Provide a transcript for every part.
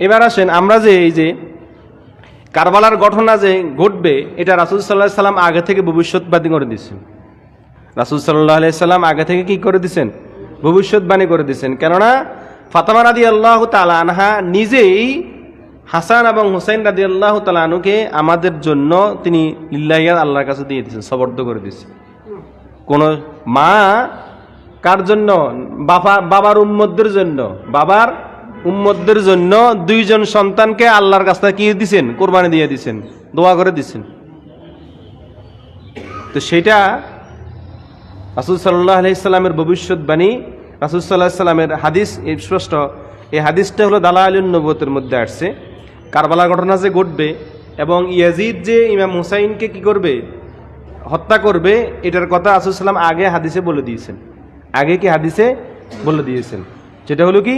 এবার আসেন আমরা যে এই যে কারবালার ঘটনা যে ঘটবে, এটা রাসুল সাল্লাহ সাল্লাম আগে থেকে ভবিষ্যৎবাদী করে দিচ্ছেন রাসুল সাল্লাহ সাল্লাম আগে থেকে কি করে দিচ্ছেন ভবিষ্যৎবাণী করে দিচ্ছেন কেননা ফাতামা রাদি আল্লাহ তালা আনহা নিজেই হাসান এবং হুসাইন রাদি আল্লাহ তালানুকে আমাদের জন্য তিনি লিল্লাহিয়া আল্লাহর কাছে দিয়ে দিয়েছেন, সবর্দ করে দিয়েছেন। কোনো মা কার জন্য? বাবা, বাবার উম্মদের জন্য। বাবার উম্মদের জন্য দুইজন সন্তানকে আল্লাহর কাছে কি দিছেন? কোরবানি দিয়ে দিছেন, দোয়া করে দিছেন। তো সেটা রাসুল সাল্লাহ আলাইসাল্লামের ভবিষ্যৎবাণী রাসুল সাল্লাহ সাল্লামের হাদিস স্পষ্ট, এই হাদিসটা হলো দালা আলীন নবতের মধ্যে আসছে। কারবালা ঘটনা যে ঘটবে এবং ইয়াজিদ যে ইমাম হুসাইনকে কি করবে? হত্যা করবে, এটার কথা রাসুল সাল্লাম আগে হাদিসে বলে দিয়েছেন। আগে কি হাদিসে বলে দিয়েছেন? সেটা হলো কি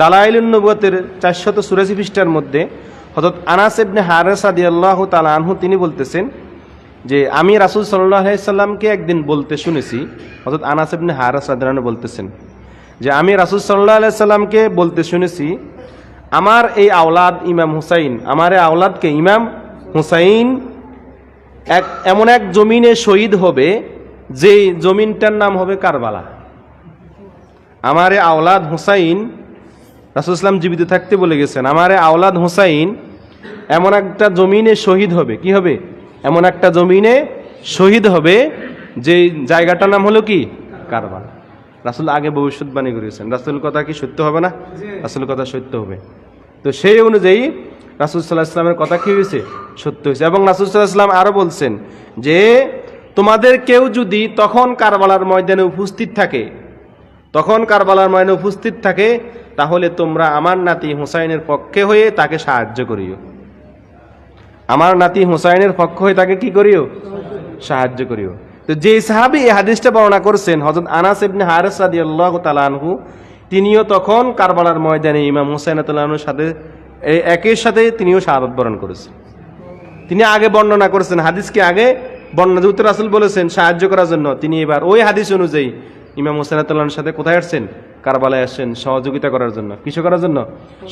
দালাইলুন নবতের চারশত সুরাশি পৃষ্ঠার মধ্যে হজরত আনাস ইবনে আল্লাহ তালা আনহু তিনি বলতেছেন যে, আমি রাসুল সাল্লাহ একদিন বলতে শুনেছি। হজরত আনাস ইবনে আদান বলতেছেন যে, আমি রাসুল সাল্লাহ সাল্লামকে বলতে শুনেছি, আমার এই আওলাদ ইমাম হুসাইন, আমার এই আওলাদকে ইমাম হুসাইন এক, এমন এক জমিনে শহীদ হবে যে জমিনটার নাম হবে কারবালা। আমার আওলাদ হুসাইন রাসুলাম জীবিত থাকতে বলে গেছেন, আমার আওলাদ হোসাইন এমন একটা জমিনে শহীদ হবে। কি হবে? এমন একটা জমিনে শহীদ হবে, যে জায়গাটার নাম হলো কি? কারবার রাসুল আগে ভবিষ্যৎবাণী করেছেন রাসুল কথা কি সত্য হবে না? রাসুল কথা সত্য হবে। তো সেই অনুযায়ী রাসুল সাল্লাহ ইসলামের কথা কি হয়েছে? সত্য হয়েছে। এবং রাসুল সাল্লাহ ইসলাম আরও বলছেন যে, তোমাদের কেউ যদি তখন কারবালার ময়দানে উপস্থিত থাকে, তখন কারবালার ময়দানে উপস্থিত থাকে তাহলে তোমরা আমার নাতি হুসাইনের পক্ষে হয়ে তাকে সাহায্য করিও। আমার নাতি হুসাইনের পক্ষ হয়ে তাকে কি করিও? সাহায্য করিও। তো যে সাহাবি এই হাদিসটা বর্ণনা করছেন হজরত আনাস ইবনে হারেস রাদিয়াল্লাহু তাআলা আনহু, তিনিও তখন কারবালার ময়দানে ইমাম হুসাইন তালানুর সাথে একের সাথে তিনিও শাহাদত বরণ করেছেন। তিনি আগে বর্ণনা করেছেন হাদিসকে আগে? বর্ণনা যে উত্তর রাসুল বলেছেন, সাহায্য করার জন্য। তিনি এবার ওই হাদিস অনুযায়ী ইমাম হুসাইন তাল্লাহর সাথে কোথায় আসছেন? কারবালায় আসছেন সহযোগিতা করার জন্য। কিছু করার জন্য?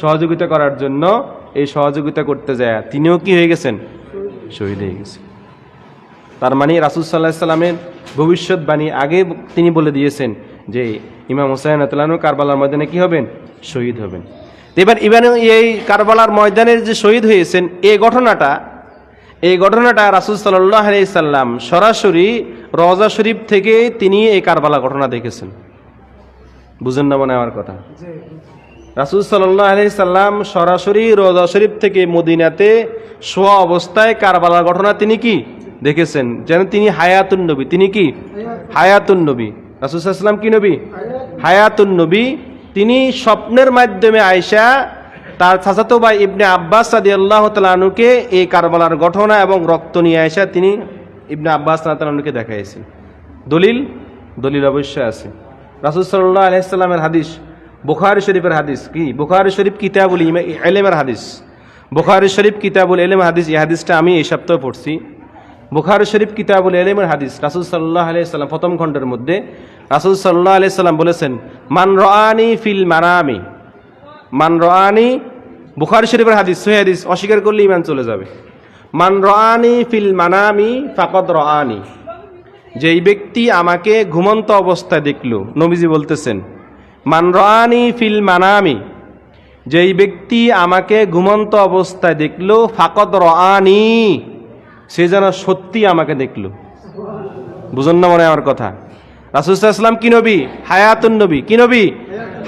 সহযোগিতা করার জন্য এই সহযোগিতা করতে যায়। তিনিও কি হয়ে গেছেন? শহীদ হয়ে গেছে। তার মানে রাসুল সাল্লাহ সাল্লামের ভবিষ্যৎবাণী আগে তিনি বলে দিয়েছেন যে, ইমাম হুসাইন আতলানু কারবালার ময়দানে কি হবেন? শহীদ হবেন। এবার ইবান এই কারবালার ময়দানের যে শহীদ হয়েছেন এই ঘটনাটা এই ঘটনাটা রাসুল সাল্লাহ সাল্লাম সরাসরি রওজা শরীফ থেকে তিনি এই কারবালা ঘটনা দেখেছেন। বুঝেন না মনে আমার কথা। রাসুল সাল্লাহ আলি সাল্লাম সরাসরি রোজা শরীফ থেকে মদিনাতে শোয়া অবস্থায় কারবালার ঘটনা তিনি কি দেখেছেন? যেন তিনি হায়াতুন নবী। তিনি কি? হায়াতুন নবী। রাসুল সাল্লাম কি নবী? হায়াতুন নবী। তিনি স্বপ্নের মাধ্যমে আয়সা তার চাচাতো ভাই ইবনে আব্বাস সাদি আল্লাহ তালুকে এই কারবালার ঘটনা এবং রক্ত নিয়ে আয়সা তিনি ইবনে আব্বাস তালুকে দেখাইছেন। দলিল? দলিল অবশ্যই আছে। রাসুল সাল্লাহ আলহিসাল্লামের হাদিস, বুখারি শরীফের হাদিস, কি? বুখারি শরীফ কিতাবুল এলেমের হাদিস। বুখারি শরীফ কিতাবুল এলেম হাদিস, এই হাদিসটা আমি এই সপ্তাহে পড়ছি। বুখারি শরীফ কিতাবুল এলেমের হাদিস, রাসুল সাল্লাহ আলাইসাল্লাম প্রথম খণ্ডের মধ্যে, রাসুল সাল্লাহ আলাইসাল্লাম বলেছেন, মান রানি ফিল মানামি মান রানি বুখারি শরীফের হাদিস, সহি হাদিস, অস্বীকার করলে ইমান চলে যাবে। মান রানি ফিল মানামি ফাকত রানি যেই ব্যক্তি আমাকে ঘুমন্ত অবস্থায় দেখল, নবীজি বলতেছেন মান রানি ফিল মানামি। যেই ব্যক্তি আমাকে ঘুমন্ত অবস্থায় দেখল ফাকত রানি সে যেন সত্যি আমাকে দেখল। বুঝুন না মনে আমার কথা? রাসুলাম কি নবী? হায়াতুন নবী। কি নবী?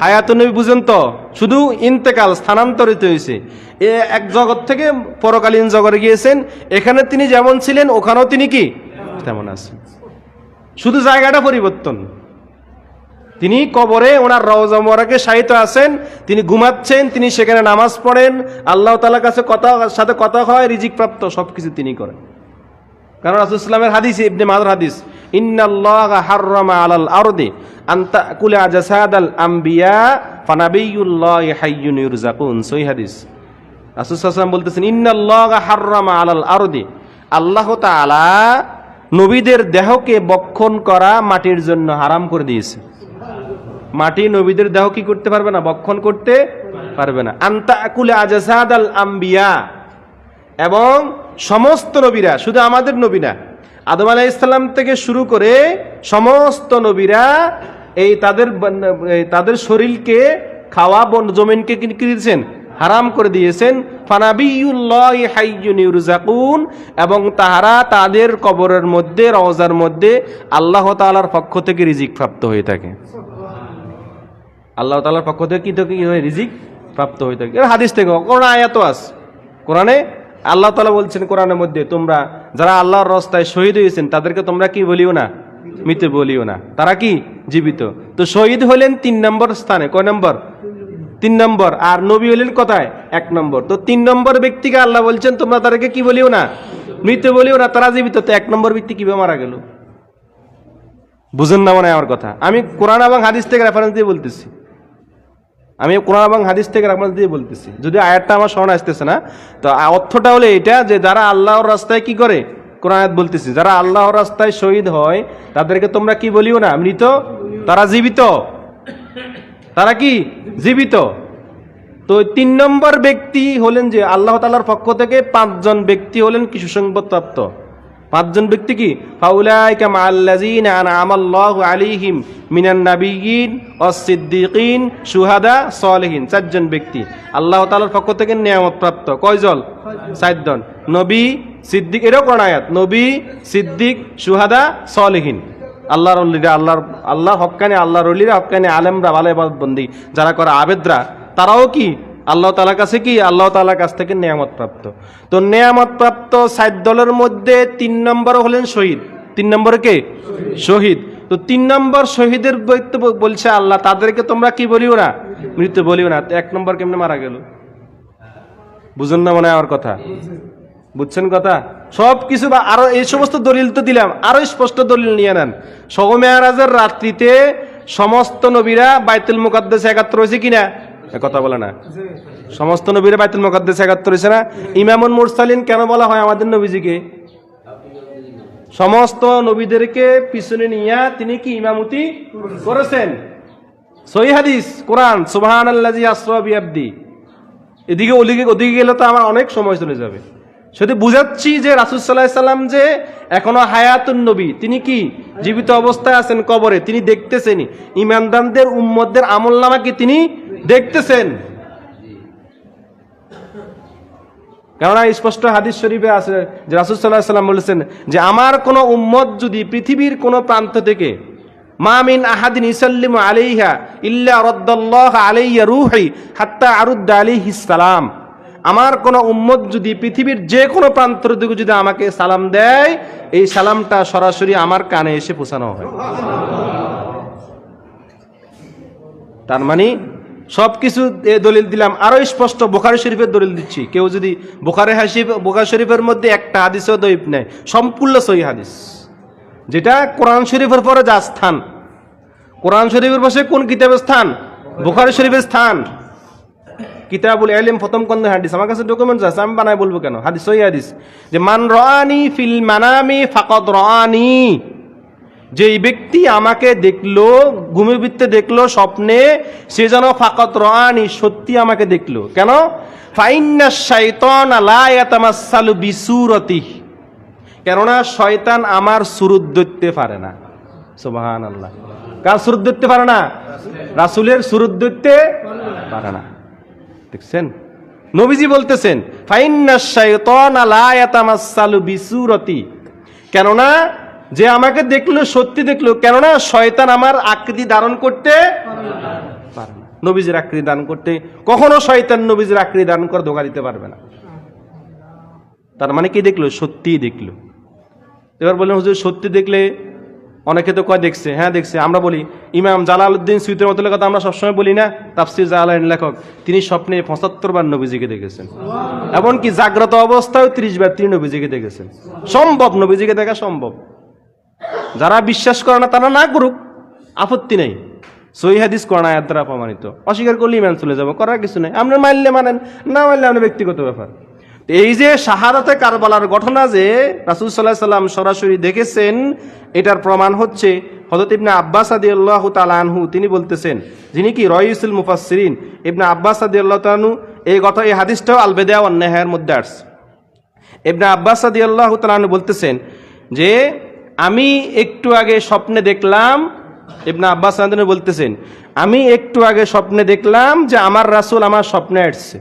হায়াতুন নবী বুঝেন তো? শুধু ইন্তেকাল স্থানান্তরিত হয়েছে। এ এক জগৎ থেকে পরকালীন জগতে গিয়েছেন। এখানে তিনি যেমন ছিলেন, ওখানেও তিনি কি? তেমন আছেন। শুধু জায়গাটা পরিবর্তন। তিনি কবরে ওনার রওজা মোবারকে শায়িত আছেন, তিনি ঘুমাচ্ছেন, তিনি সেখানে নামাজ পড়েন, আল্লাহ তালার কাছে কথা, সাথে কথা হয়, রিজিক প্রাপ্ত সবকিছু তিনি করেন। কারণ রাসুলামের হাদিস, ইবনে মাদুর হাদিস, ইন্নাল্লাহ হাররামা আলাল আরদি আন্তা কুলে আজাসাদ আল আম্বিয়া ফানাবিয়ুল্লাহ হাইয়ুন ইউরজাকুন সই হাদিস। রাসুলাম বলতেছেন, ইন্নাল্লাহ হাররামা আলাল আরদি। আল্লাহ তাআলা নবীদের দেহকে বক্ষণ করা মাটির জন্য হারাম করে দিয়েছে। মাটি নবীদের দেহ কি করতে পারবে না? বক্ষণ করতে পারবে না। আন্তা আকুলে আজাদ আল আম্বিয়া। এবং সমস্ত নবীরা, শুধু আমাদের নবী না, আদম আলাহ ইসলাম থেকে শুরু করে সমস্ত নবীরা এই তাদের তাদের শরীরকে, খাওয়া, বন, জমিনকে কি দিয়েছেন? হারাম করে দিয়েছেন। ফানাবিউল্লাহ হাইয়ুন ইউরজাকুন এবং তাহারা তাদের কবরের মধ্যে, রওজার মধ্যে আল্লাহ তাআলার পক্ষ থেকে রিজিক প্রাপ্ত হয়ে থাকে। আল্লাহ তাআলার পক্ষ থেকে কি তো কি হয়? রিজিক প্রাপ্ত হয়ে থাকে। হাদিস থেকে কোরআন আয়াত আস কোরআনে? আল্লাহ তালা বলছেন কোরআনের মধ্যে, তোমরা যারা আল্লাহর রাস্তায় শহীদ হয়েছেন, তাদেরকে তোমরা কি বলিও না? মৃত বলিও না। তারা কি? জীবিত। তো শহীদ হলেন তিন নম্বর স্থানে। কয় নম্বর? তিন নম্বর, আর নবী হলেন কোথায়? এক নম্বর। তো তিন নম্বর ব্যক্তিকে আল্লাহ বলছেন, তোমরা তাদেরকে কি বলিও না? মৃত বলিও না, তারা জীবিত। তো এক নম্বর ব্যক্তি কীভাবে মারা গেল? বুঝেন না মনে আমার কথা। আমি কোরআন এবং হাদিস থেকে রেফারেন্স দিয়ে বলতেছি। আমি কোরআন এবং হাদিস থেকে রেফারেন্স দিয়ে বলতেছি। যদি আয়াতটা আমার স্মরণ আসতেছে না, তো অর্থটা হলে এটা যে যারা আল্লাহর রাস্তায় কি করে? কোরআন বলতেছি। যারা আল্লাহর রাস্তায় শহীদ হয়, তাদেরকে তোমরা কি বলিও না? মৃত, তারা জীবিত। তারা কি? জীবিত। তো তিন নম্বর ব্যক্তি হলেন যে আল্লাহ তালার পক্ষ থেকে পাঁচজন ব্যক্তি হলেন কি সুসংবাদপ্রাপ্ত? পাঁচজন ব্যক্তি কি? ফাউলাইকা মাআল্লাযীনা আনআমাল্লাহু আলাইহিম মিনান নাবিয়্যিন ওয়াস-সিদ্দীকিন শুহাদা সালেহিন। চারজন ব্যক্তি। আল্লাহ তাআলার পক্ষ থেকে নিয়ামত প্রাপ্ত কয়জন? চারজন। নবী, সিদ্দিক, এরও কোন নবী, সিদ্দিক, শুহাদা, সালেহিন। আল্লাহর অলিরা, আল্লাহর, আল্লাহ হক্কানি, আল্লাহর অলিরা, হক্কানি আলেমরা, ভালো বন্দি যারা করে আবেদরা, তারাও কি? আল্লাহ তালার কাছে কি? আল্লাহ তালার কাছ থেকে নেয়ামত প্রাপ্ত। তো নেয়ামত প্রাপ্ত সাত দলের মধ্যে তিন নম্বর হলেন শহীদ। তিন নম্বরে কে? শহীদ। তো তিন নম্বর শহীদের বলছে আল্লাহ, তাদেরকে তোমরা কি বলিও না? মৃত্যু বলিও না। এক নম্বর কেমনে মারা গেল? বুঝুন না মনে হয় আমার কথা? বুঝছেন কথা? সব কিছু বা আরও এই সমস্ত দলিল তো দিলাম, আরও স্পষ্ট দলিল নিয়ে নেন। সগমেয়ারাজের রাত্রিতে সমস্ত নবীরা বাইতুল মুকাদ্দেস একাত্তর হয়েছে কিনা? কথা বলে না। সমস্ত নবীরা বাইতুল মুকাদ্দেস একাত্তর হয়েছে না? ইমামুল মুরসালিন কেন বলা হয় আমাদের নবীজিকে? সমস্ত নবীদেরকে পিছনে নিয়ে তিনি কি ইমামতি করেছেন? সহি হাদিস, কোরআন সুবহান আল্লাজি আসরাবি আব্দি এদিকে ওদিকে ওদিকে গেলে তো আমার অনেক সময় চলে যাবে। শুধু বুঝাচ্ছি যে রাসুল সাল্লাহ সাল্লাম যে এখনও হায়াতুন নবী, তিনি কি? জীবিত অবস্থায় আছেন কবরে, তিনি দেখতেছেন ইমানদানদের উম্মতদের আমল নামাকে তিনি দেখতেছেন? কেননা স্পষ্ট হাদিস শরীফে আছে যে রাসুল সাল্লাহ সাল্লাম বলেছেন যে আমার কোনো উম্মত যদি পৃথিবীর কোনো প্রান্ত থেকে মামিন আহাদিন ইসাল্লিম আলাইহা ইল্লা রদ্দাল্লাহ আলাইয়া রুহি হাত্তা আরুদ্দ আলাইহি সালাম। আমার কোনো উম্মত যদি পৃথিবীর যে কোনো প্রান্ত থেকে যদি আমাকে সালাম দেয়, এই সালামটা সরাসরি আমার কানে এসে পৌঁছানো হয়। তার মানে সব কিছু দলিল দিলাম। আরও স্পষ্ট, বোখারি শরীফের দলিল দিচ্ছি। কেউ যদি বোখারি হাসিফ, বোখারি শরীফের মধ্যে একটা হাদিসও দইব নেয় সম্পূর্ণ সহি হাদিস। যেটা কোরআন শরীফের পরে যা স্থান। কোরআন শরীফের পাশে কোন কিতাবের স্থান? বোখারি শরীফের স্থান। কিতাবুল এলিম প্রথম কন্দ হাদিস। আমার কাছে ডকুমেন্টস আছে, আমি বানাই বলব কেন? হাদিস, সহি হাদিস। যে, মান রানি ফিল মানামি ফাকদ রানি যেই ব্যক্তি আমাকে দেখল, ঘুমের ভিত্তে দেখল স্বপ্নে, সে যেন ফাকত রানি সত্যি আমাকে দেখল। কেন? ফাইন্না শাইতান লা ইয়াতামাসসালু বিসুরতি কেননা শয়তান আমার সুরুত ধরতে পারে না। সুবহান আল্লাহ কার সুরুত ধরতে পারে না? রাসুলের সুরুত ধরতে পারে না। দেখছেন? নবীজি বলতেছেন কেননা, যে আমাকে দেখল, সত্যি দেখল, কেননা শয়তান আমার আকৃতি ধারণ করতে পারে না। নবীজির আকৃতি দান করতে, কখনো শয়তান নবীজির আকৃতি দান করে ধোকা দিতে পারবে না। তার মানে কি দেখল? সত্যিই দেখল। এবার বললেন, হুজুর, সত্যি দেখলে অনেকে তো কয় দেখছে হ্যাঁ দেখছে আমরা বলি ইমাম জালালউদ্দিন সুইতের মতো কথা আমরা সবসময় বলি না তাফসির জালালাইন লেখক তিনি স্বপ্নে পঁচাত্তর বার নবীজিকে দেখেছেন। এমনকি জাগ্রত অবস্থায় ত্রিশ বার তিনি নবীজিকে দেখেছেন। সম্ভব নবীজিকে দেখা সম্ভব। যারা বিশ্বাস করে না তারা না করুক আপত্তি নেই। সই হাদিস করা দ্বারা প্রমাণিত। অস্বীকার করলে ইমান চলে যাব করার কিছু নেই। আপনার মানলে মানেন না মানলে আপনার ব্যক্তিগত ব্যাপার। এই যে শাহাদাতে কারবালার ঘটনা যে রাসুল সাল্লাহ সাল্লাম সরাসরি দেখেছেন, এটার প্রমাণ হচ্ছে হজরত ইবনে আব্বাস আদি আল্লাহ তালানহু তিনি বলতেছেন, যিনি কি রয়িসুল মুফাসসিরিন, ইবনে আব্বাস আদি আল্লাহ তালানহু এই কথা এই হাদিসটাও আলবেদা অন্যায়ের মধ্যে আসছে। ইবনে আব্বাস আদি আল্লাহ তালানহু বলতেছেন যে, আমি একটু আগে স্বপ্নে দেখলাম, ইবনে আব্বাস আদি বলতেছেন, আমি একটু আগে স্বপ্নে দেখলাম যে আমার রাসূল আমার স্বপ্নে আসছে।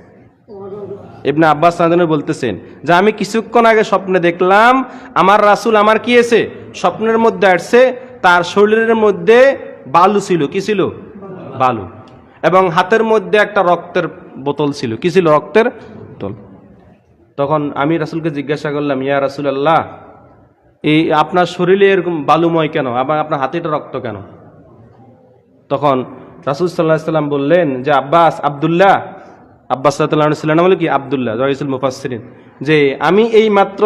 ইবনে আব্বাস সাদানে বলতেছেন যে, আমি কিছুক্ষণ আগে স্বপ্নে দেখলাম, আমার রাসূল আমার কি এসে? স্বপ্নের মধ্যে আসছে, তার শরীরের মধ্যে বালু ছিল। কি ছিল? বালু। এবং হাতের মধ্যে একটা রক্তের বোতল ছিল। কি ছিল রক্তের? বোতল। তখন আমি রাসুলকে জিজ্ঞাসা করলাম, ইয়া রাসুল আল্লাহ এই আপনার শরীরে এরকম বালুময় কেন? আবার আপনার হাতে এটা রক্ত কেন? তখন রাসুল সাল্লাহ সাল্লাম বললেন যে, আব্বাস, আবদুল্লাহ আব্বাস বলে কি? আবদুল্লাহ, জয়সুল মুফাসরিন যে আমি এই মাত্র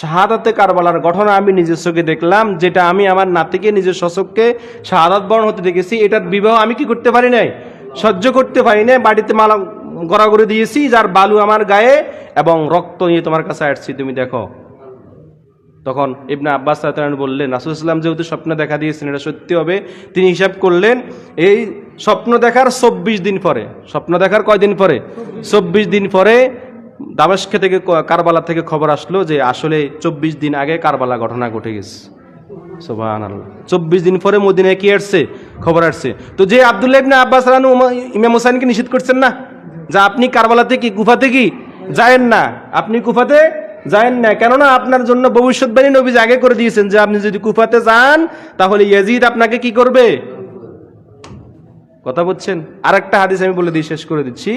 শাহাদাতে কারবালার ঘটনা আমি নিজের চোখে দেখলাম, যেটা আমি আমার নাতিকে, নিজের শশককে শাহাদাত বরণ হতে দেখেছি, এটার বিবাহ আমি কি করতে পারি নাই? সহ্য করতে পারি নাই, বাড়িতে মালা গড়াগড়ি দিয়েছি, যার বালু আমার গায়ে এবং রক্ত নিয়ে তোমার কাছে আসছি, তুমি দেখো। তখন ইবনা আব্বাস তাআলা বললেন রাসুলাম যেহেতু স্বপ্ন দেখা দিয়েছেন, এটা সত্যি হবে। তিনি হিসাব করলেন, এই স্বপ্ন দেখার চব্বিশ দিন পরে, স্বপ্ন দেখার কয়দিন পরে? চব্বিশ দিন পরে দামেস্কে থেকে কারবালা থেকে খবর আসলো যে আসলে চব্বিশ দিন আগে কারবালা ঘটনা ঘটে গেছে। চব্বিশ দিন পরে মদিনায় কি আসছে? খবর আসছে। তো যে আবদুল্লাহ ইবনে আব্বাস রানু ইমাম হোসাইনকে নিষেধ করছেন না? যা আপনি কারবালাতে কি, গুফাতে কি যায়েন না? আপনি কুফাতে যায়েন না, কেননা আপনার জন্য ভবিষ্যৎবাণী নবীজ আগে করে দিয়েছেন যে আপনি যদি কুফাতে যান, তাহলে ইয়াজিদ আপনাকে কি করবে? কথা বলছেন? আরেকটা হাদিস আমি বলে দিয়ে শেষ করে দিচ্ছি।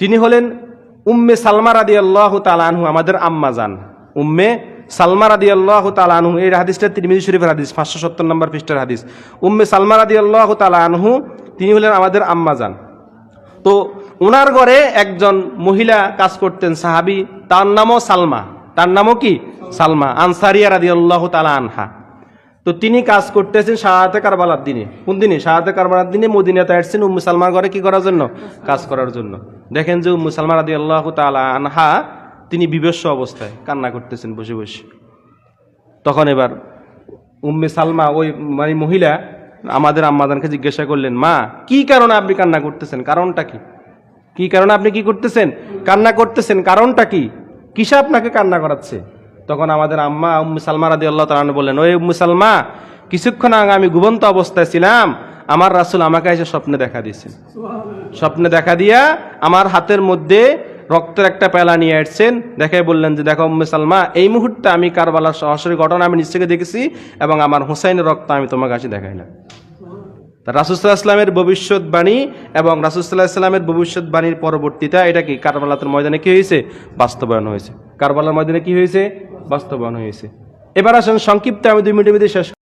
যিনি হলেন উম্মে সালমা রাদি আল্লাহ তালানহু আমাদের আম্মা যান। উম্মে সালমা রাদি আল্লাহ তালানহু এই হাদিসটা তিরমিজি শরীফের হাদিস, পাঁচশো সত্তর নম্বর পৃষ্ঠার হাদিস। উম্মে সালমা রাদি আল্লাহ তালানহু তিনি হলেন আমাদের আম্মা যান। তো ওনার ঘরে একজন মহিলা কাজ করতেন, সাহাবি। তার নামও সালমা। তার নামও কি? সালমা। আনসারিয়া রাদি আল্লাহ তালা আনহা। তো তিনি কাজ করতেছেন শাহাতে কারবালার দিনে। কোন দিনে? শাহাতে কারবালার দিনে মদিনাতে আসছেন উম্মু সালমার ঘরে কি করার জন্য? কাজ করার জন্য। দেখেন যে উম্মু সালমা রাদি আল্লাহ তালা আনহা, তিনি বিভস্য অবস্থায় কান্না করতেছেন বসে বসে। তখন এবার উম্মে সালমা ওই মানে মহিলা আমাদের আম্মাদানকে জিজ্ঞাসা করলেন, মা, কি কারণে আপনি কান্না করতেছেন? কারণটা কি? কি কারণে আপনি কি করতেছেন? কান্না করতেছেন। কারণটা কি? কিসে আপনাকে কান্না করাচ্ছে? তখন আমাদের আম্মা উম্মে সালমা রাদি আল্লাহ তালন বললেন ওই উম্মে সালমা, কিছুক্ষণ আগে আমি ঘুমন্ত অবস্থায় ছিলাম, আমার রাসূল আমাকে এসে স্বপ্নে দেখা দিয়েছেন। স্বপ্নে দেখা দিয়া আমার হাতের মধ্যে রক্তের একটা পেলা নিয়ে আসছেন। দেখে বললেন যে, দেখো উম্মে সালমা, এই মুহূর্তে আমি কারবালার সরাসরি ঘটনা আমি থেকে দেখেছি এবং আমার হুসাইনের রক্ত আমি তোমার কাছে দেখাইলাম। রাসুসাল্লাহ ইসলামের ভবিষ্যৎবাণী এবং রাসুসাল্লাহ ইসলামের ভবিষ্যৎবাণীর পরবর্তীতে এটা কি? কারবালাতের ময়দানে কী হয়েছে? বাস্তবায়ন হয়েছে। কারবালার ময়দানে কি হয়েছে? বাস্তবায়ন হয়েছে। এবার আসেন সংক্ষিপ্ত আমি দুই মিনিটের মধ্যে শেষ